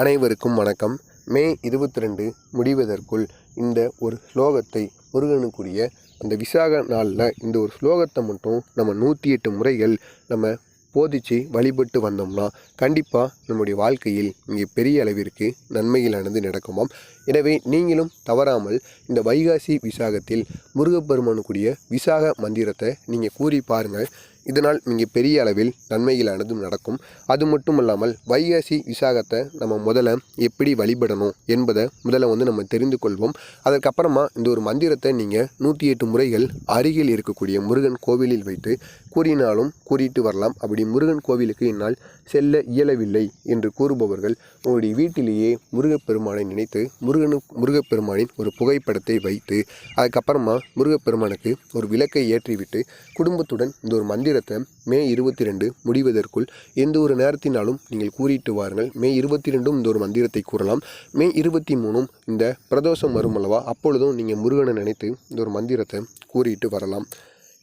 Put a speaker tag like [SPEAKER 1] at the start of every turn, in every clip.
[SPEAKER 1] அனைவருக்கும் வணக்கம். மே இருபத்தி ரெண்டு முடிவதற்குள் இந்த ஒரு ஸ்லோகத்தை முருகனுக்குரிய அந்த விசாக நாளில் இந்த ஒரு ஸ்லோகத்தை மட்டும் நம்ம நூற்றி எட்டு முறைகள் நம்ம போதிச்சு வழிபட்டு வந்தோம்னா கண்டிப்பாக நம்முடைய வாழ்க்கையில் இங்கே பெரிய அளவிற்கு நன்மைகளானது நடக்குமாம். எனவே நீங்களும் தவறாமல் இந்த வைகாசி விசாகத்தில் முருகப்பெருமானுக்குரிய விசாக மந்திரத்தை நீங்கள் கூறி பாருங்கள். இதனால் இங்கே பெரிய அளவில் நன்மைகளானதும் நடக்கும். அது மட்டும் இல்லாமல் வைகாசி விசாகத்தை நம்ம முதல்ல எப்படி வழிபடணும் என்பதை முதல்ல வந்து நம்ம தெரிந்து கொள்வோம். அதற்கப்புறமா இந்த ஒரு மந்திரத்தை நீங்கள் நூற்றி எட்டு முறைகள் அருகில் இருக்கக்கூடிய முருகன் கோவிலில் வைத்து கூறினாலும் கூறிட்டு வரலாம். அப்படி முருகன் கோவிலுக்கு என்னால் செல்ல இயலவில்லை என்று கூறுபவர்கள் உங்களுடைய வீட்டிலேயே முருகப்பெருமானை நினைத்து முருகனு முருகப்பெருமானின் ஒரு புகைப்படத்தை வைத்து அதுக்கப்புறமா முருகப்பெருமானுக்கு ஒரு விளக்கை ஏற்றிவிட்டு குடும்பத்துடன் இந்த ஒரு மந்திரத்தை மே இருபத்தி ரெண்டு முடிவதற்குள் எந்த ஒரு நேரத்தினாலும் நீங்கள் கூறிட்டு வாருங்கள். மே இருபத்தி ரெண்டும் இந்த ஒரு மந்திரத்தை கூறலாம். மே இருபத்தி மூணும் இந்த பிரதோஷம் வரும் அல்லவா? அப்பொழுதும் நீங்கள் முருகனை நினைத்து இந்த ஒரு மந்திரத்தை கூறிட்டு வரலாம்.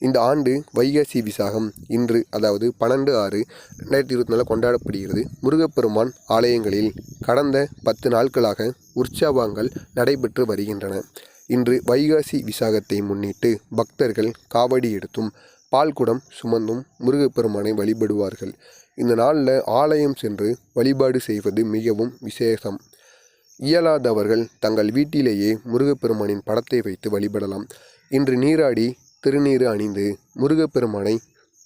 [SPEAKER 1] இந்த ஆண்டு வைகாசி விசாகம் இன்று அதாவது பன்னெண்டு ஆறு ரெண்டாயிரத்தி இருபத்தி நாலு கொண்டாடப்படுகிறது. முருகப்பெருமான் ஆலயங்களில் கடந்த பத்து நாட்களாக உற்சவங்கள் நடைபெற்று வருகின்றன. இன்று வைகாசி விசாகத்தை முன்னிட்டு பக்தர்கள் காவடி எடுத்தும் பால்குடம் சுமந்தும் முருகப்பெருமானை வழிபடுவார்கள். இந்த நாளில் ஆலயம் சென்று வழிபாடு செய்வது மிகவும் விசேஷம். இயலாதவர்கள் தங்கள் வீட்டிலேயே முருகப்பெருமானின் படத்தை வைத்து வழிபடலாம். இன்று நீராடி திருநீறு அணிந்து முருகப்பெருமானை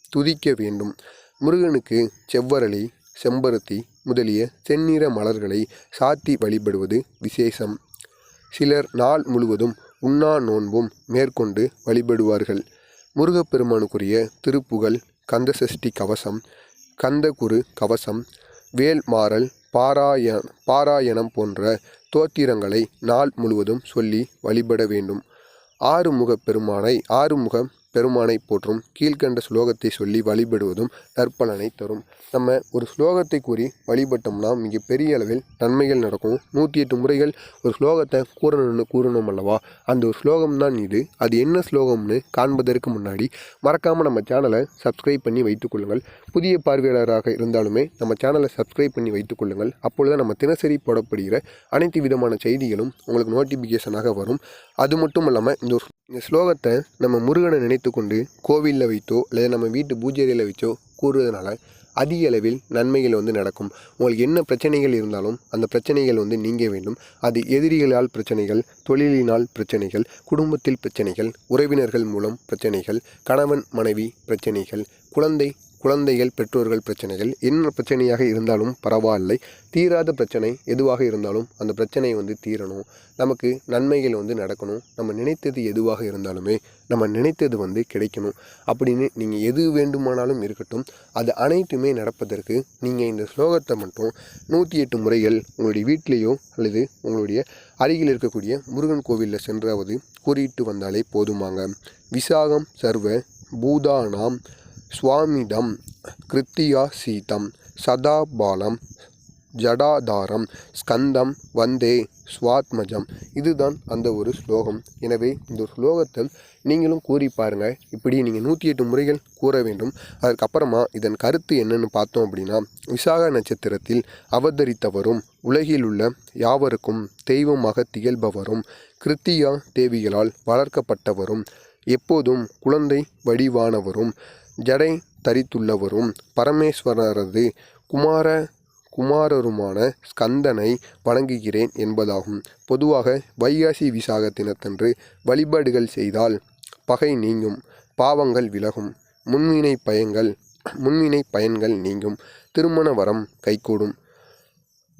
[SPEAKER 1] துதிக்க வேண்டும். முருகனுக்கு செவ்வரளி செம்பருத்தி முதலிய செந்நிற மலர்களை சாத்தி வழிபடுவது விசேஷம். சிலர் நாள் முழுவதும் உண்ணா நோன்பும் மேற்கொண்டு வழிபடுவார்கள். முருகப்பெருமானுக்குரிய திருப்புகழ் கந்தசஷ்டி கவசம் கந்தகுரு கவசம் வேல்மாறல் பாராய பாராயணம் போன்ற தோத்திரங்களை நாள் முழுவதும் சொல்லி வழிபட வேண்டும். ஆறுமுக பெருமானை ஆறுமுக பெருமானை போற்றும் கீழ்கண்ட ஸ்லோகத்தை சொல்லி வழிபடுவதும் நற்பலனை தரும். நம்ம ஒரு ஸ்லோகத்தை கூறி வழிபட்டோம்னா மிக பெரிய அளவில் நன்மைகள் நடக்கும். நூற்றி எட்டு முறைகள் ஒரு ஸ்லோகத்தை கூறணும்னு கூறணும் அல்லவா? அந்த ஒரு ஸ்லோகம் தான் இது. அது என்ன ஸ்லோகம்னு காண்பதற்கு முன்னாடி மறக்காமல் நம்ம சேனலை சப்ஸ்கிரைப் பண்ணி வைத்துக்கொள்ளுங்கள் புதிய பார்வையாளராக இருந்தாலுமே நம்ம சேனலை சப்ஸ்கிரைப் பண்ணி வைத்துக்கொள்ளுங்கள் அப்பொழுது நம்ம தினசரி போடப்படுகிற அனைத்து விதமான செய்திகளும் உங்களுக்கு நோட்டிஃபிகேஷனாக வரும். அது மட்டும் இல்லாமல் இந்த ஒரு இந்த ஸ்லோகத்தை நம்ம முருகனை நினைத்து கொண்டு கோவிலில் வைத்தோ அல்லது நம்ம வீட்டு பூஜையில் வச்சோ கூறுவதனால அதிக அளவில் நன்மைகள் வந்து நடக்கும். உங்களுக்கு என்ன பிரச்சனைகள் இருந்தாலும் அந்த பிரச்சனைகள் வந்து நீங்க வேண்டும். அது எதிரிகளால் பிரச்சனைகள் தொழிலினால் பிரச்சனைகள் குடும்பத்தில் பிரச்சனைகள் உறவினர்கள் மூலம் பிரச்சனைகள் கணவன் மனைவி பிரச்சனைகள் குழந்தை குழந்தைகள் பெற்றோர்கள் பிரச்சனைகள் என்ன பிரச்சனையாக இருந்தாலும் பரவாயில்லை. தீராத பிரச்சனை எதுவாக இருந்தாலும் அந்த பிரச்சனை வந்து தீரணும். நமக்கு நன்மைகள் வந்து நடக்கணும். நம்ம நினைத்தது எதுவாக இருந்தாலுமே நம்ம நினைத்தது வந்து கிடைக்கணும். அப்படின்னு நீங்கள் எது வேண்டுமானாலும் இருக்கட்டும். அது அனைத்துமே நடப்பதற்கு நீங்கள் இந்த ஸ்லோகத்தை மட்டும் நூற்றி எட்டு முறைகள் உங்களுடைய வீட்டிலேயோ அல்லது உங்களுடைய அருகில் இருக்கக்கூடிய முருகன் கோவிலில் சென்றாவது கூறிட்டு வந்தாலே போதுமாங்க. விசாகம் சர்வ பூதானாம் சுவாமிதம் கிருத்தியா சீதம் சதாபாலம் ஜடாதாரம் ஸ்கந்தம் வந்தே ஸ்வாத்மஜம் இதுதான் அந்த ஒரு ஸ்லோகம். எனவே இந்த ஸ்லோகத்தில் நீங்களும் கூறி பாருங்கள். இப்படி நீங்கள் நூற்றி எட்டு முறைகள் கூற வேண்டும். அதுக்கப்புறமா இதன் கருத்து என்னன்னு பார்த்தோம் அப்படின்னா விசாக நட்சத்திரத்தில் அவதரித்தவரும் உலகில் உள்ள யாவருக்கும் தெய்வமாக திகழ்பவரும் கிருத்தியா தேவிகளால் வளர்க்கப்பட்டவரும் எப்போதும் குழந்தை வடிவானவரும் ஜடை தரித்துள்ளவரும் பரமேஸ்வரரது குமார குமாரருமான ஸ்கந்தனை வணங்குகிறேன் என்பதாகும். பொதுவாக வைகாசி விசாக தினத்தன்று வழிபாடுகள் செய்தால் பகை நீங்கும் பாவங்கள் விலகும் முன்வினை பயன்கள் முன்வினை பயன்கள் நீங்கும் திருமண வரம் கைகூடும்.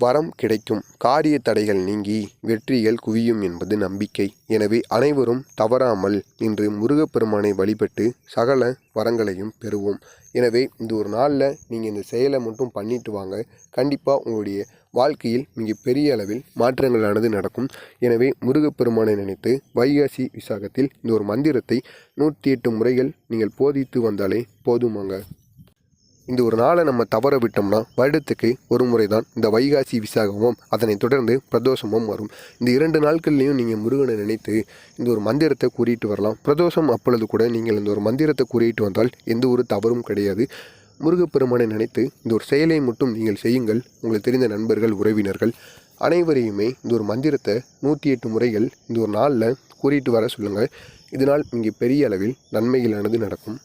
[SPEAKER 1] வரம் கிடைக்கும். காரிய தடைகள் நீங்கி வெற்றிகள் குவியும் என்பது நம்பிக்கை. எனவே அனைவரும் தவறாமல் இன்று முருகப்பெருமானை வழிபட்டு சகல வரங்களையும் பெறுவோம். எனவே இந்த ஒரு நாளில் நீங்கள் இந்த செயலை மட்டும் பண்ணிட்டு வாங்க. கண்டிப்பாக உங்களுடைய வாழ்க்கையில் மிக பெரிய அளவில் மாற்றங்களானது நடக்கும். எனவே முருகப்பெருமானை நினைத்து வைகாசி விசாகத்தில் இந்த ஒரு மந்திரத்தை நூற்றி எட்டு முறைகள் நீங்கள் போதித்து வந்தாலே போதுமாங்க. இந்த ஒரு நாளை நம்ம தவற விட்டோம்னா வருடத்துக்கு ஒரு முறை தான் இந்த வைகாசி விசாகமும் அதனைத் தொடர்ந்து பிரதோஷமும் வரும். இந்த இரண்டு நாட்கள்லையும் நீங்கள் முருகனை நினைத்து இந்த ஒரு மந்திரத்தை கூறிட்டு வரலாம். பிரதோஷம் அப்பொழுது கூட நீங்கள் இந்த ஒரு மந்திரத்தை கூறிட்டு வந்தால் எந்த ஒரு தவறும் கிடையாது. முருகப்பெருமானை நினைத்து இந்த ஒரு செயலை மட்டும் நீங்கள் செய்யுங்கள். உங்களுக்கு தெரிந்த நண்பர்கள் உறவினர்கள் அனைவரையுமே இந்த ஒரு மந்திரத்தை நூற்றி எட்டு முறைகள் இந்த ஒரு நாளில் கூறிட்டு வர சொல்லுங்கள் இதனால் இங்கே பெரிய அளவில் நன்மைகளானது நடக்கும்.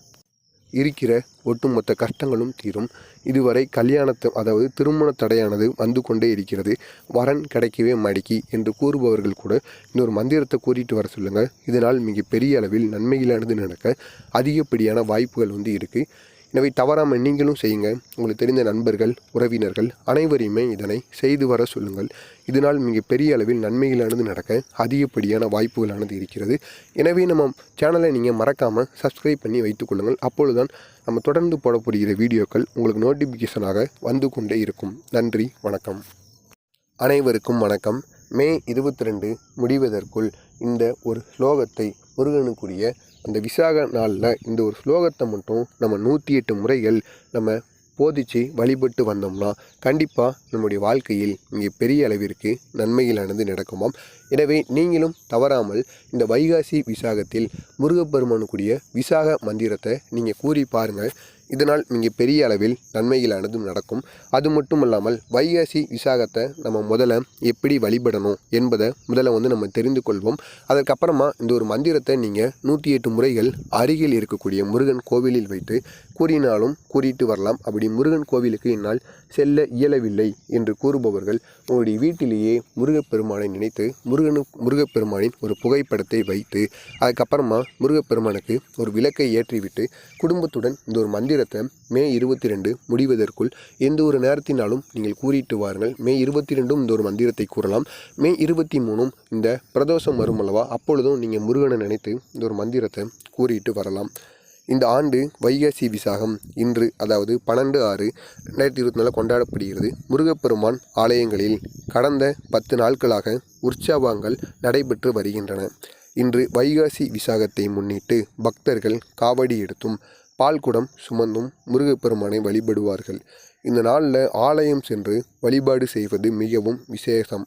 [SPEAKER 1] இருக்கிற ஒட்டுமொத்த கஷ்டங்களும் தீரும். இதுவரை கல்யாணத்தை அதாவது திருமண தடையானது வந்து கொண்டே இருக்கிறது. வரன் கிடைக்கவே மடிக்கி என்று கூறுபவர்கள் கூட இன்னொரு மந்திரத்தை கூறிட்டு வர சொல்லுங்கள் இதனால் மிக பெரிய அளவில் நன்மையிலானது நடக்க அதிகப்படியான வாய்ப்புகள் வந்து இருக்குது எனவே தவறாமல் நீங்களும் செய்யுங்க. உங்களுக்கு தெரிந்த நண்பர்கள் உறவினர்கள் அனைவரையுமே இதனை செய்து வர சொல்லுங்கள். இதனால் மிக பெரிய அளவில் நன்மைகளானது நடக்க அதிகப்படியான வாய்ப்புகளானது இருக்கிறது. எனவே நம்ம சேனலை நீங்கள் மறக்காமல் சப்ஸ்கிரைப் பண்ணி வைத்துக்கொள்ளுங்கள் அப்பொழுதுதான் நம்ம தொடர்ந்து போடப்படுகிற வீடியோக்கள் உங்களுக்கு நோட்டிஃபிகேஷனாக வந்து கொண்டே இருக்கும். நன்றி வணக்கம். அனைவருக்கும் வணக்கம். மே இருபத்தி ரெண்டு முடிவதற்குள் இந்த ஒரு ஸ்லோகத்தை முருகனுக்குரிய அந்த விசாக நாளில் இந்த ஒரு ஸ்லோகத்தை மட்டும் நம்ம நூற்றி எட்டு முறைகள் நம்ம போதிச்சு வழிபட்டு வந்தோம்னா கண்டிப்பாக நம்முடைய வாழ்க்கையில் இங்கே பெரிய அளவிற்கு நன்மைகளானது நடக்குமாம். எனவே நீங்களும் தவறாமல் இந்த வைகாசி விசாகத்தில் முருகப்பெருமானுக்குரிய விசாக மந்திரத்தை நீங்கள் கூறி பாருங்கள். இதனால் மிக பெரிய அளவில் நன்மைகளானது நடக்கும். அது மட்டும் இல்லாமல் வைகாசி விசாகத்தை நம்ம முதல்ல எப்படி வழிபடணும் என்பதை முதல்ல வந்து நம்ம தெரிந்து கொள்வோம். அதற்கப்புறமா இந்த ஒரு மந்திரத்தை நீங்கள் நூற்றி எட்டு முறைகள் அருகில் இருக்கக்கூடிய முருகன் கோவிலில் வைத்து கூறினாலும் கூறிட்டு வரலாம். அப்படி முருகன் கோவிலுக்கு என்னால் செல்ல இயலவில்லை என்று கூறுபவர்கள் உங்களுடைய வீட்டிலேயே முருகப்பெருமானை நினைத்து முருகனு முருகப்பெருமானின் ஒரு புகைப்படத்தை வைத்து அதுக்கப்புறமா முருகப்பெருமானுக்கு ஒரு விளக்கை ஏற்றிவிட்டு குடும்பத்துடன் இந்த ஒரு மந்திரத்தை மே இருபத்தி ரெண்டு முடிவதற்குள் எந்த ஒரு நேரத்தினாலும் நீங்கள் கூறிட்டு வாருங்கள். மே இருபத்தி ரெண்டும் இந்த ஒரு மந்திரத்தை கூறலாம். மே இருபத்தி மூணும் இந்த பிரதோஷம் வரும் அல்லவா அப்பொழுதும் நீங்கள் முருகனை நினைத்து இந்த ஒரு மந்திரத்தை கூறிட்டு வரலாம். இந்த ஆண்டு வைகாசி விசாகம் இன்று அதாவது பன்னெண்டு ஆறு ரெண்டாயிரத்தி இருபத்தி நாலு கொண்டாடப்படுகிறது. முருகப்பெருமான் ஆலயங்களில் கடந்த பத்து நாட்களாக உற்சவங்கள் நடைபெற்று வருகின்றன. இன்று வைகாசி விசாகத்தை முன்னிட்டு பக்தர்கள் காவடி எடுத்தும் பால்குடம் சுமந்தும் முருகப்பெருமானை வழிபடுவார்கள். இந்த நாளில் ஆலயம் சென்று வழிபாடு செய்வது மிகவும் விசேஷம்.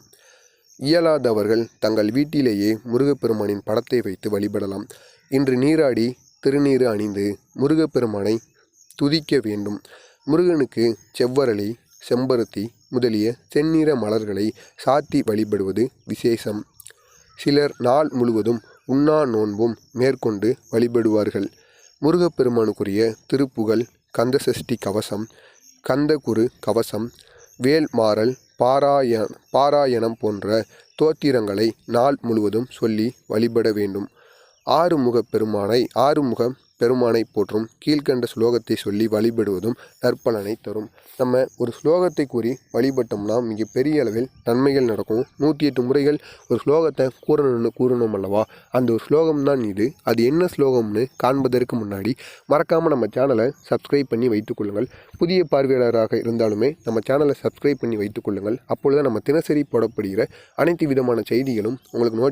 [SPEAKER 1] இயலாதவர்கள் தங்கள் வீட்டிலேயே முருகப்பெருமானின் படத்தை வைத்து வழிபடலாம். இன்று நீராடி திருநீறு அணிந்து முருகப்பெருமானை துதிக்க வேண்டும். முருகனுக்கு செவ்வரளி செம்பருத்தி முதலிய செந்நிற மலர்களை சாத்தி வழிபடுவது விசேஷம். சிலர் நாள் முழுவதும் உண்ணா நோன்பும் மேற்கொண்டு வழிபடுவார்கள். முருகப்பெருமானுக்குரிய திருப்புகழ் கந்தசஷ்டி கவசம் கந்தகுரு கவசம் வேல்மாறல் பாராய பாராயணம் போன்ற தோத்திரங்களை நாள் முழுவதும் சொல்லி வழிபட வேண்டும். ஆறுமுக பெருமானை ஆறுமுக பெருமானை போற்றும் கீழ்கண்ட ஸ்லோகத்தை சொல்லி வழிபடுவதும் நற்பலனை தரும். நம்ம ஒரு ஸ்லோகத்தை கூறி வழிபட்டோம்னா மிக பெரிய அளவில் நன்மைகள் நடக்கும். நூற்றி எட்டு முறைகள் ஒரு ஸ்லோகத்தை கூறணும்னு கூறணும் அல்லவா? அந்த ஒரு ஸ்லோகம் தான் இது. அது என்ன ஸ்லோகம்னு காண்பதற்கு முன்னாடி மறக்காமல் நம்ம சேனலை சப்ஸ்கிரைப் பண்ணி வைத்துக்கொள்ளுங்கள் புதிய பார்வையாளராக இருந்தாலுமே நம்ம சேனலை சப்ஸ்கிரைப் பண்ணி வைத்துக்கொள்ளுங்கள் அப்பொழுது நம்ம தினசரி போடப்படுகிற அனைத்து விதமான செய்திகளும் உங்களுக்கு நோட்